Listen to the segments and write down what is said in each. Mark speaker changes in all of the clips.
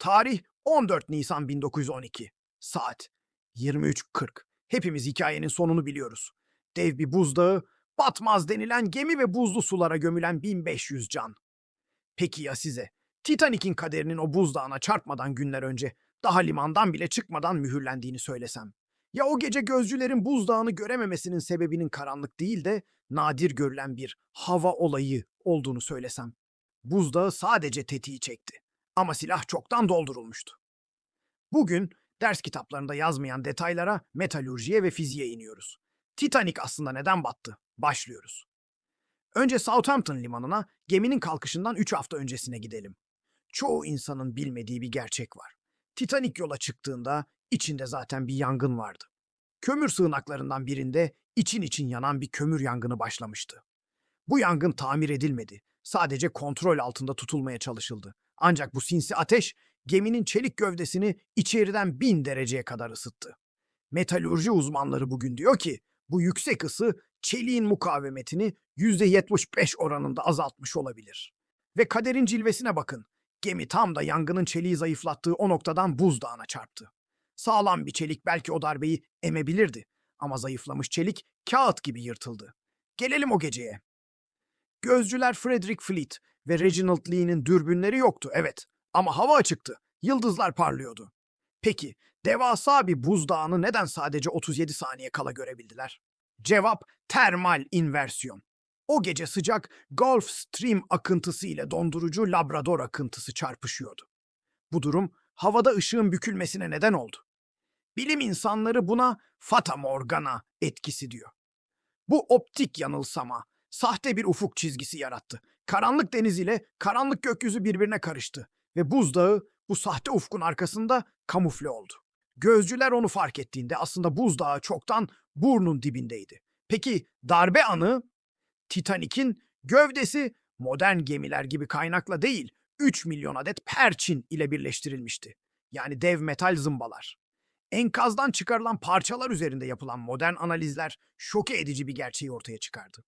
Speaker 1: Tarih 14 Nisan 1912. Saat 23.40. Hepimiz hikayenin sonunu biliyoruz. Dev bir buzdağı, batmaz denilen gemi ve buzlu sulara gömülen 1500 can. Peki ya size? Titanik'in kaderinin o buzdağına çarpmadan günler önce, daha limandan bile çıkmadan mühürlendiğini söylesem? Ya o gece gözcülerin buzdağını görememesinin sebebinin karanlık değil de nadir görülen bir hava olayı olduğunu söylesem? Buzdağı sadece tetiği çekti. Ama silah çoktan doldurulmuştu. Bugün ders kitaplarında yazmayan detaylara, metalürjiye ve fiziğe iniyoruz. Titanic aslında neden battı? Başlıyoruz. Önce Southampton limanına geminin kalkışından 3 hafta öncesine gidelim. Çoğu insanın bilmediği bir gerçek var. Titanic yola çıktığında içinde zaten bir yangın vardı. Kömür sığınaklarından birinde için için yanan bir kömür yangını başlamıştı. Bu yangın tamir edilmedi. Sadece kontrol altında tutulmaya çalışıldı. Ancak bu sinsi ateş geminin çelik gövdesini içeriden bin dereceye kadar ısıttı. Metalürji uzmanları bugün diyor ki bu yüksek ısı çeliğin mukavemetini %75 oranında azaltmış olabilir. Ve kaderin cilvesine bakın. Gemi tam da yangının çeliği zayıflattığı o noktadan buzdağına çarptı. Sağlam bir çelik belki o darbeyi emebilirdi ama zayıflamış çelik kağıt gibi yırtıldı. Gelelim o geceye. Gözcüler Frederick Fleet ve Reginald Lee'nin dürbünleri yoktu evet ama hava açıktı. Yıldızlar parlıyordu. Peki devasa bir buzdağını neden sadece 37 saniye kala görebildiler? Cevap termal inversiyon. O gece sıcak Gulf Stream akıntısı ile dondurucu Labrador akıntısı çarpışıyordu. Bu durum havada ışığın bükülmesine neden oldu. Bilim insanları buna Fata Morgana etkisi diyor. Bu optik yanılsama sahte bir ufuk çizgisi yarattı. Karanlık deniz ile karanlık gökyüzü birbirine karıştı ve buzdağı bu sahte ufkun arkasında kamufle oldu. Gözcüler onu fark ettiğinde aslında buzdağı çoktan burnun dibindeydi. Peki darbe anı? Titanik'in gövdesi modern gemiler gibi kaynakla değil 3 milyon adet perçin ile birleştirilmişti. Yani dev metal zımbalar. Enkazdan çıkarılan parçalar üzerinde yapılan modern analizler şoke edici bir gerçeği ortaya çıkardı.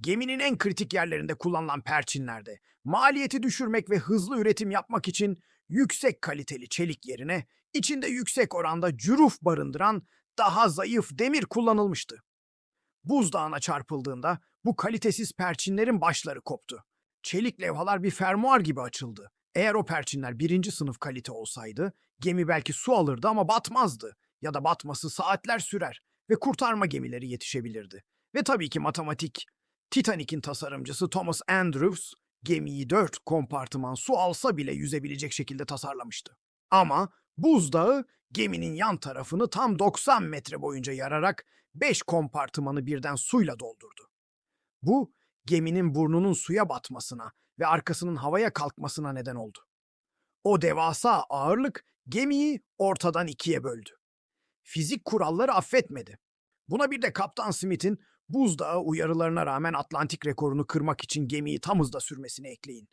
Speaker 1: Geminin en kritik yerlerinde kullanılan perçinlerde maliyeti düşürmek ve hızlı üretim yapmak için yüksek kaliteli çelik yerine içinde yüksek oranda cüruf barındıran daha zayıf demir kullanılmıştı. Buzdağına çarpıldığında bu kalitesiz perçinlerin başları koptu. Çelik levhalar bir fermuar gibi açıldı. Eğer o perçinler birinci sınıf kalite olsaydı gemi belki su alırdı ama batmazdı. Ya da batması saatler sürer ve kurtarma gemileri yetişebilirdi. Ve tabii ki matematik. Titanic'in tasarımcısı Thomas Andrews gemiyi dört kompartıman su alsa bile yüzebilecek şekilde tasarlamıştı. Ama buzdağı geminin yan tarafını tam 90 metre boyunca yararak 5 kompartımanı birden suyla doldurdu. Bu geminin burnunun suya batmasına ve arkasının havaya kalkmasına neden oldu. O devasa ağırlık gemiyi ortadan ikiye böldü. Fizik kuralları affetmedi. Buna bir de Kaptan Smith'in buzdağı uyarılarına rağmen Atlantik rekorunu kırmak için gemiyi tam hızda sürmesini ekleyin.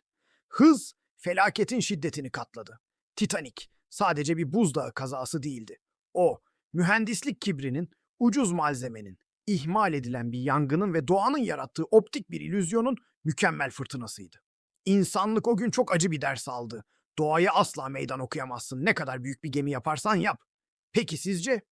Speaker 1: Hız felaketin şiddetini katladı. Titanic sadece bir buzdağı kazası değildi. O, mühendislik kibrinin, ucuz malzemenin, ihmal edilen bir yangının ve doğanın yarattığı optik bir illüzyonun mükemmel fırtınasıydı. İnsanlık o gün çok acı bir ders aldı. Doğaya asla meydan okuyamazsın ne kadar büyük bir gemi yaparsan yap. Peki sizce?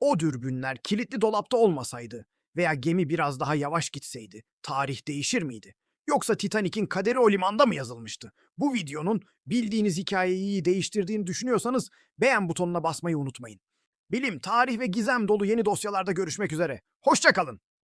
Speaker 1: O dürbünler kilitli dolapta olmasaydı veya gemi biraz daha yavaş gitseydi tarih değişir miydi? Yoksa Titanic'in kaderi o limanda mı yazılmıştı? Bu videonun bildiğiniz hikayeyi değiştirdiğini düşünüyorsanız beğen butonuna basmayı unutmayın. Bilim, tarih ve gizem dolu yeni dosyalarda görüşmek üzere. Hoşçakalın.